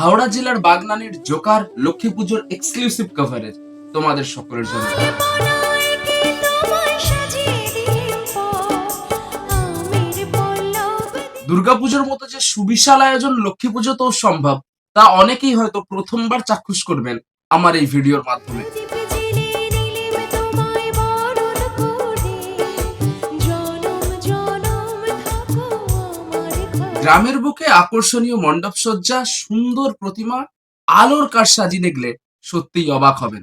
হাওড়া জেলার বাগনানের জোকার লক্ষ্মী পুজোর exclusive coverage তোমাদের সকলের জন্য। দুর্গাপুজোর মতো যে সুবিশাল আয়োজন লক্ষ্মী পুজো তো সম্ভব তা অনেকেই হয়তো প্রথমবার চাক্ষুষ করবেন আমার এই ভিডিওর মাধ্যমে। গ্রামের বুকে আকর্ষণীয় মণ্ডপ সজ্জা সুন্দর প্রতিমা আলোর কারসাজি দেখলে সত্যিই অবাক হবেন।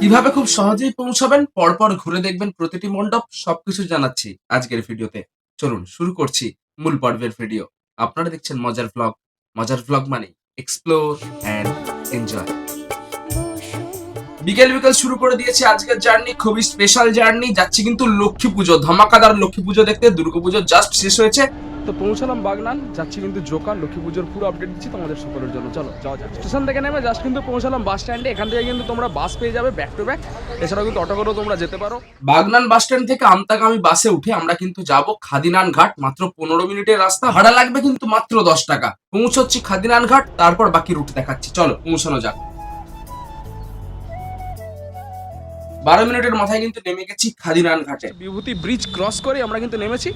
কীভাবে খুব সহজেই পৌঁছাবেন পরপর ঘুরে দেখবেন প্রতিটি মণ্ডপ সবকিছু জানাচ্ছি আজকের ভিডিওতে। চলুন শুরু করছি মূল পর্বের ভিডিও। আপনারা দেখছেন মজার ভ্লগ মজার ভ্লগ মানে এক্সপ্লোর অ্যান্ড এনজয় বিকেল বিকেল শুরু করে দিয়েছি আজকের জার্নি, খুবই স্পেশাল জার্নি। যাচ্ছি কিন্তু লক্ষ্মী পুজো, ধামাকাদার লক্ষ্মী পুজো দেখতে। দুর্গা পুজো জাস্ট শেষ হয়েছে। তো পৌঁছালাম বাগনান, যাচ্ছি কিন্তু জোকার, লক্ষ্মী পুজোর পুরো আপডেট দিচ্ছি তোমাদের সকলের জন্য। চলো, যাওয়া যাক। স্টেশন থেকে নেমে জাস্ট কিন্তু পৌঁছালাম বাস স্ট্যান্ডে এখান থেকে কিন্তু তোমরা বাস পেয়ে যাবে ব্যাক টু ব্যাক এছাড়াও কিন্তু অটো করেও তোমরা যেতে পারো। বাগনান বাস স্ট্যান্ড থেকে আমতাগামী বাসে উঠে আমরা কিন্তু যাব খাদিনান ঘাট, মাত্র পনেরো মিনিটের রাস্তা। ভাড়া লাগবে কিন্তু মাত্র দশ টাকা। পৌঁছচ্ছি খাদিনান ঘাট, তারপর বাকি রুট দেখাচ্ছি। চলো, পৌঁছানো যাক। বারো মিনিটের মাথায় কিন্তু নেমে গেছি খাদিরান ঘাটে বিভূতি ব্রিজ ক্রস করে আমরা কিন্তু নেমেছি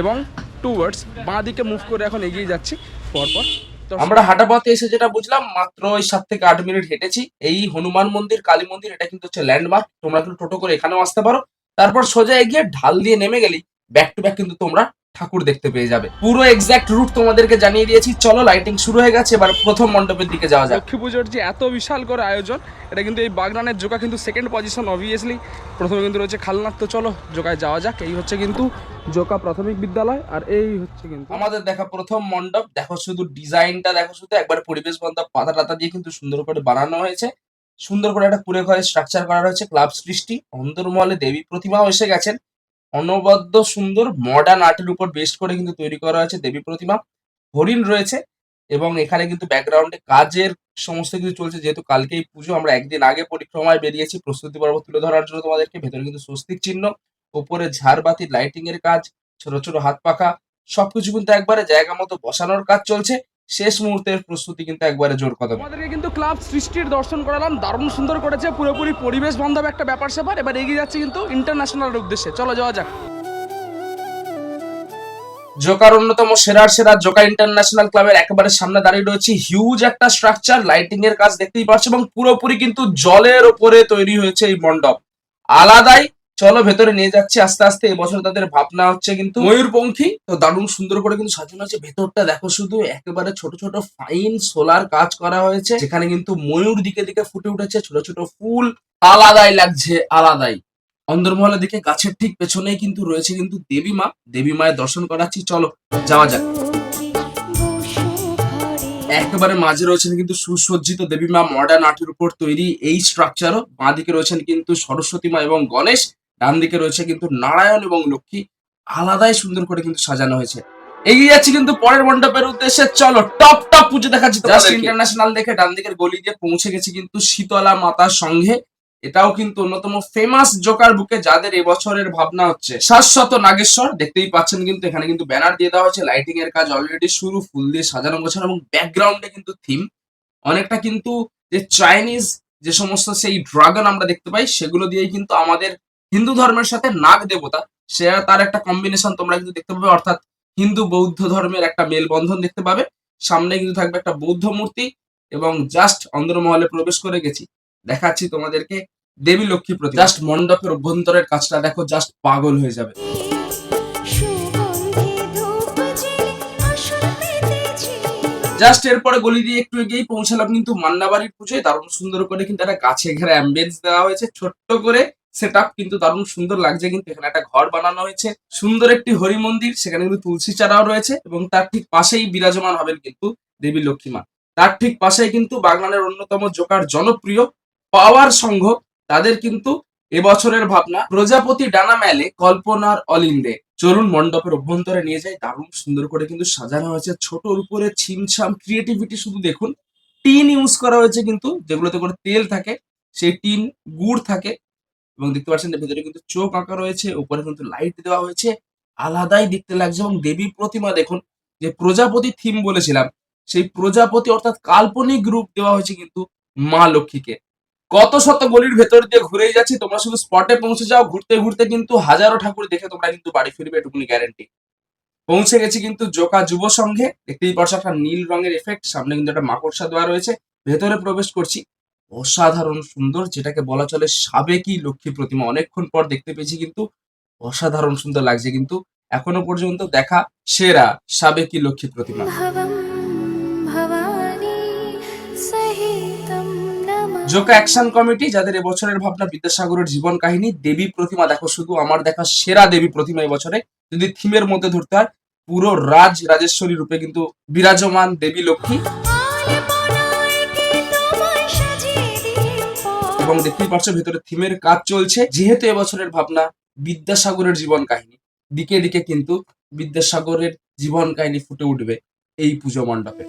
এবং টুয়ার্ডস বাঁ দিকে মুভ করে এখন এগিয়ে যাচ্ছি পরপর। তো আমরা হাঁটা পথে এসে যেটা বুঝলাম মাত্র ওই সাত থেকে আট মিনিট হেঁটেছি। এই হনুমান মন্দির কালী মন্দির এটা কিন্তু হচ্ছে ল্যান্ডমার্ক তোমরা কিন্তু টোটো করে এখানেও আসতে পারো। তারপর সোজা এগিয়ে ঢাল দিয়ে নেমে গেলি ব্যাক টু ব্যাক কিন্তু তোমরা ঠাকুর দেখতে পেয়ে যাবে। পুরো এক্সাক্ট রুট তোমাদেরকে জানিয়ে দিয়েছি। চলো লাইটিং শুরু হয়ে গেছে এবার প্রথম মণ্ডপের দিকে যাওয়া যাক। লক্ষ্মী পুজোর যে এত বিশাল করে আয়োজন এটা কিন্তু এই বাগনানের জোকা কিন্তু সেকেন্ড পজিশন অবভিয়াসলি প্রথমে কিন্তু রয়েছে খালনাথ তো চলো জোকায় যাওয়া যাক। এই হচ্ছে কিন্তু জোকা প্রাথমিক বিদ্যালয় আর এই হচ্ছে কিন্তু আমাদের দেখা প্রথম মণ্ডপ। দেখো শুধু ডিজাইনটা দেখো শুধু একবার পরিবেশ বান্ধব পাতা টাতা দিয়ে কিন্তু সুন্দর করে বানানো হয়েছে। সুন্দর করে একটা পুরে ঘরে স্ট্রাকচার করা রয়েছে ক্লাব সৃষ্টি অন্তর্মহলে দেবী প্রতিমাও এসে গেছেন। অনবদ্য সুন্দর মডার্ন আর্টের উপর বেস্ট করে কিন্তু তৈরি করা হয়েছে দেবী প্রতিমা। হরিণ রয়েছে এবং এখানে কিন্তু ব্যাকগ্রাউন্ডে কাজের সমস্ত কিছু চলছে। যেহেতু কালকেই পুজো, আমরা একদিন আগে পরিক্রমায় বেরিয়েছি। প্রস্তুতি পর্ব তুলে ধরার জন্য তোমাদেরকে ভেতরে কিন্তু স্বস্তিক চিহ্ন, উপরে ঝাড়বাতি লাইটিং এর কাজ, ছোট ছোট হাত পাখা, সবকিছু কিন্তু একবারে জায়গা মতো বসানোর কাজ চলছে। শেষ মুহূর্তের প্রস্তুতি কিন্তু একবারে জোর কথা আমাদেরকে কিন্তু ক্লাব সৃষ্টির দর্শন করালাম দারুণ সুন্দর করেছে পুরোপুরি পরিবেশ বান্ধব একটা ব্যাপার স্যাপার। এবার এগিয়ে যাচ্ছে কিন্তু ইন্টারন্যাশনাল উদ্দেশ্যে। চলো যাওয়া যাক। জোকার অন্যতম সেরার সেরা জোকার ইন্টারন্যাশনাল ক্লাবের একেবারে সামনে দাঁড়িয়ে রয়েছে। হিউজ একটা স্ট্রাকচার লাইটিং এর কাজ দেখতেই পাচ্ছ এবং পুরোপুরি কিন্তু জলের ওপরে তৈরি হয়েছে এই মণ্ডপ। আলাদাই চলো ভেতরে নিয়ে যাচ্ছে আস্তে আস্তে এবছর তাদের ভাবনা হচ্ছে কিন্তু ময়ূরপঙ্খী? তো দারুণ সুন্দর করে কিন্তু সাজানো হয়েছে ভেতরটা দেখো শুধু একেবারে ছোট ছোট ফাইন সোলার কাজ করা হয়েছে যেখানে কিন্তু ময়ূর দিকে দিকে ফুটে উঠেছে ছোট ছোট ফুল আলাদাই লাগছে আলাদাই। অন্দরমহলের দিকে গাছের ঠিক পেছনেই কিন্তু রয়েছে কিন্তু দেবী মা। দেবী মায়ের দর্শন করাচ্ছি চলো যাওয়া যাক। একেবারে মাঝে রয়েছেন কিন্তু সুসজ্জিত দেবী মা মডার্ন আর্টের উপর তৈরি এই স্ট্রাকচারও বাঁ দিকে রয়েছেন কিন্তু সরস্বতী মা এবং গণেশ। ডান দিকে রয়েছে কিন্তু নারায়ণ এবং লক্ষ্মী আলাদাই সুন্দর করে কিন্তু সাজানো হয়েছে। এগিয়ে যাচ্ছি কিন্তু পরের মণ্ডপের উদ্দেশ্যে। চলো টপ টপ পুজো দেখাচ্ছি জাস্ট ইন্টারন্যাশনাল দেখে ডান দিকের গলি দিয়ে পৌঁছে গেছি কিন্তু শীতলা মাতার সঙ্গে। এটাও কিন্তু অন্যতম ফেমাস জোকার বুকে যাদের এবছরের ভাবনা হচ্ছে। শাশ্বত নাগেশ্বর দেখতেই পাচ্ছেন কিন্তু এখানে কিন্তু ব্যানার দিয়ে দেওয়া হয়েছে। লাইটিং এর কাজ অলরেডি শুরু ফুল দিয়ে সাজানো গোছানো এবং ব্যাকগ্রাউন্ডে কিন্তু থিম অনেকটা কিন্তু যে চাইনিজ যে সমস্ত সেই ড্রাগন আমরা দেখতে পাই সেগুলো দিয়েই কিন্তু আমাদের হিন্দু ধর্মের সাথে নাগ দেবতা সে তার একটা কম্বিনেশন তোমরা কিন্তু দেখতে পাবে অর্থাৎ হিন্দু বৌদ্ধ ধর্মের একটা মেলবন্ধন দেখতে পাবে। সামনে কিন্তু থাকবে একটা বৌদ্ধ মূর্তি এবং জাস্ট অন্দরমহলে প্রবেশ করে গেছি। দেখাচ্ছি তোমাদেরকে দেবী লক্ষ্মী প্রতি জাস্ট মণ্ডপের অভ্যন্তরের কাজটা দেখো জাস্ট পাগল হয়ে যাবে। জাস্ট এরপরে গলি দিয়ে একটু এগিয়েই পৌঁছালাম কিন্তু মান্নাবাড়ির পুজোয়। দারুণ সুন্দর করে কিন্তু একটা গাছে ঘেরা অ্যাম্বিয়েন্স দেওয়া হয়েছে ছোট্ট করে। সেট কিন্তু দারুণ সুন্দর লাগছে কিন্তু এখানে একটা ঘর বানানো হয়েছে। সুন্দর একটি হরি মন্দির, সেখানে কিন্তু তুলসী চারাও রয়েছে এবং তার ঠিক পাশেই বিরাজমান হবেন কিন্তু দেবী লক্ষ্মী মা তার ঠিক পাশেই কিন্তু বাগনানের অন্যতম জোকার জনপ্রিয় পাওয়ার সংঘ, তাদের কিন্তু এবছরের ভাবনা, প্রজাপতি ডানা মেলে কল্পনার অলিন্দে। চলুন মণ্ডপের অভ্যন্তরে নিয়ে যাই, দারুণ সুন্দর করে কিন্তু সাজানো হয়েছে। ছোটর উপরে ছিমছাম ক্রিয়েটিভিটি শুধু দেখুন। টিন ইউজ করা হয়েছে কিন্তু, যেগুলোতে করে তেল থাকে, সেই টিন, গুড় থাকে এবং দেখতে পাচ্ছেন ভেতরে কিন্তু চোখ আঁকা রয়েছে, উপরে কিন্তু লাইট দেওয়া হয়েছে, আলাদাই দেখতে লাগছে এবং দেবী প্রতিমা দেখুন, যে প্রজাপতি থিম বলেছিলাম, সেই প্রজাপতি অর্থাৎ কাল্পনিক রূপ দেওয়া হয়েছে কিন্তু মা লক্ষ্মীকে। কত শত গলির ভেতর দিয়ে ঘুরেই যাচ্ছি, তোমরা শুধু স্পটে পৌঁছে যাও, ঘুরতে ঘুরতে কিন্তু হাজারো ঠাকুর দেখে তোমরা কিন্তু বাড়ি ফিরবে, এটুকুনি গ্যারেন্টি পৌঁছে গেছি কিন্তু জোকা যুব সংঘে দেখতেই পারছ একটা নীল রঙের এফেক্ট সামনে কিন্তু একটা মাকড়সা দেওয়া রয়েছে, ভেতরে প্রবেশ করছি। অসাধারণ সুন্দর যেটাকে বলা চলে সাবেকি লক্ষ্মী প্রতিমা। অনেকক্ষণ পর দেখতে পেয়েছি কিন্তু অসাধারণ সুন্দর লাগছে কিন্তু এখনও পর্যন্ত দেখা সেরা সাবেকি লক্ষ্মী প্রতিমা। জোকা অ্যাকশন কমিটি যাদের এবছরের ভাবনা বিদ্যাসাগরের জীবন কাহিনী দেবী প্রতিমা দেখো শুধু আমার দেখা সেরা দেবী প্রতিমা এবছরে। যদি থিমের মধ্যে ধরতে হয় পুরো রাজ রাজেশ্বরী রূপে কিন্তু বিরাজমান দেবী লক্ষ্মী। এবং দেখতেই পাচ্ছ ভেতরে থিমের কাজ চলছে। যেহেতু এবছরের ভাবনা বিদ্যাসাগরের জীবন কাহিনী, দিকে দিকে কিন্তু বিদ্যাসাগরের জীবন কাহিনী ফুটে উঠবে এই পুজো মণ্ডপে।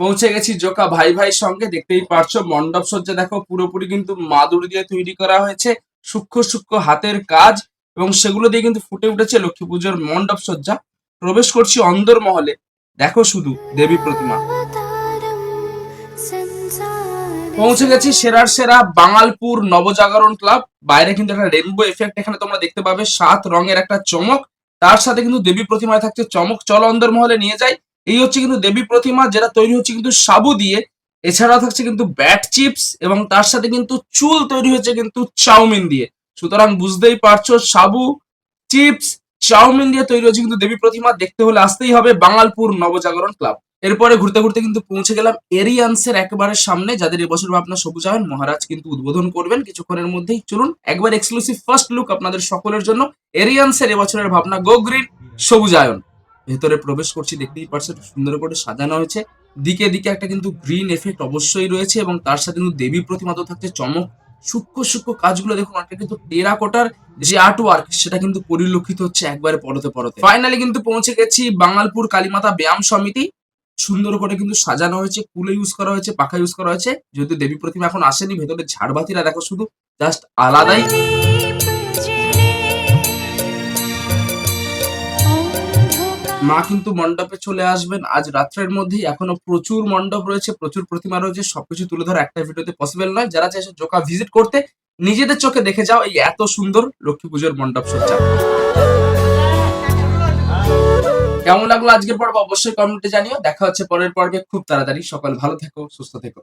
পৌঁছে গেছি জোকা ভাই ভাই সঙ্গে। দেখতেই পারছ মণ্ডপ সজ্জা দেখো, পুরোপুরি কিন্তু মাদুর দিয়ে তৈরি করা হয়েছে। সূক্ষ্ম সূক্ষ্ম হাতের কাজ। এবং সেগুলো দিয়ে কিন্তু ফুটে উঠেছে লক্ষ্মী পুজোর মণ্ডপ সজ্জা। প্রবেশ করছি অন্দরমহলে দেখো শুধু দেবী প্রতিমা। পৌঁছে গেছি সেরার সেরা বাঙালপুর নবজাগরণ ক্লাব। বাইরে কিন্তু একটা রেনবো এফেক্ট এখানে তোমরা দেখতে পাবে। সাত রঙের একটা চমক। তার সাথে কিন্তু দেবী প্রতিমায় থাকছে চমক। চল অন্দরমহলে নিয়ে যাই। এই হচ্ছে কিন্তু দেবী প্রতিমা, যেটা তৈরি হচ্ছে কিন্তু সাবু দিয়ে। এছাড়াও থাকছে কিন্তু ব্যাট চিপস এবং তার সাথে কিন্তু চুল তৈরি হয়েছে কিন্তু চাউমিন দিয়ে। সুতরাং বুঝতেই পারছ, সাবু, চিপস, চাউমিন দিয়ে তৈরি হচ্ছে কিন্তু দেবী প্রতিমা দেখতে হলে আসতেই হবে বাঙালপুর নবজাগরণ ক্লাব। এরপরে ঘুরতে ঘুরতে কিন্তু পৌঁছে গেলাম এরিয়ান্সের একেবারে সামনে, যাদের এবছর ভাবনা সবুজায়ন, মহারাজ কিন্তু উদ্বোধন করবেন। কিছুক্ষণের মধ্যেই চলুন, একবার এক্সক্লুসিভ ফার্স্ট লুক আপনাদের সকলের জন্য এরিয়ান্সের এবছরের ভাবনা গো গ্রিন সবুজায়ন। ভেতরে প্রবেশ করছি, দেখতেই পারছেন সুন্দর করে সাজানো হয়েছে। দিকে দিকে একটা কিন্তু গ্রিন এফেক্ট অবশ্যই রয়েছে এবং তার সাথে কিন্তু দেবী প্রতিমা তো থাকছে চমক সূক্ষ্ম সূক্ষ্ম কাজগুলো দেখুন, অনেকটা কিন্তু টেরাকোটার যে আর্ট ওয়ার্ক সেটা কিন্তু পরিলক্ষিত হচ্ছে একবারে পড়তে পড়তে ফাইনালি কিন্তু পৌঁছে গেছি বাঙালপুর কালীমাতা ব্যায়াম সমিতি। সুন্দর করে কিন্তু সাজানো হয়েছে, কুলে ইউজ করা হয়েছে, পাখা ইউজ করা হয়েছে। যেহেতু দেবী প্রতিমা এখন আসেনি, ভেতরে ঝাড়বাতিরা দেখো শুধু জাস্ট আলাদাই। মা কিন্তু মণ্ডপে চলে আসবেন। আজ রাত্রের মধ্যেই এখনও প্রচুর মণ্ডপ রয়েছে, প্রচুর প্রতিমা রয়েছে, সবকিছু তুলে ধরা একটা ভিডিওতে পসিবল নয়। যারা চাইছে জোকা ভিজিট করতে, নিজেদের চোখে দেখে যাও এই এত সুন্দর লক্ষ্মী পুজোর মণ্ডপ সজ্জা। কেমন লাগল আজকের পর্ব? অবশ্যই কমেন্টে জানিও। দেখা হচ্ছে পরের পর্বে। খুব তাড়াতাড়ি। সকাল ভালো থেকো, সুস্থ থেকো।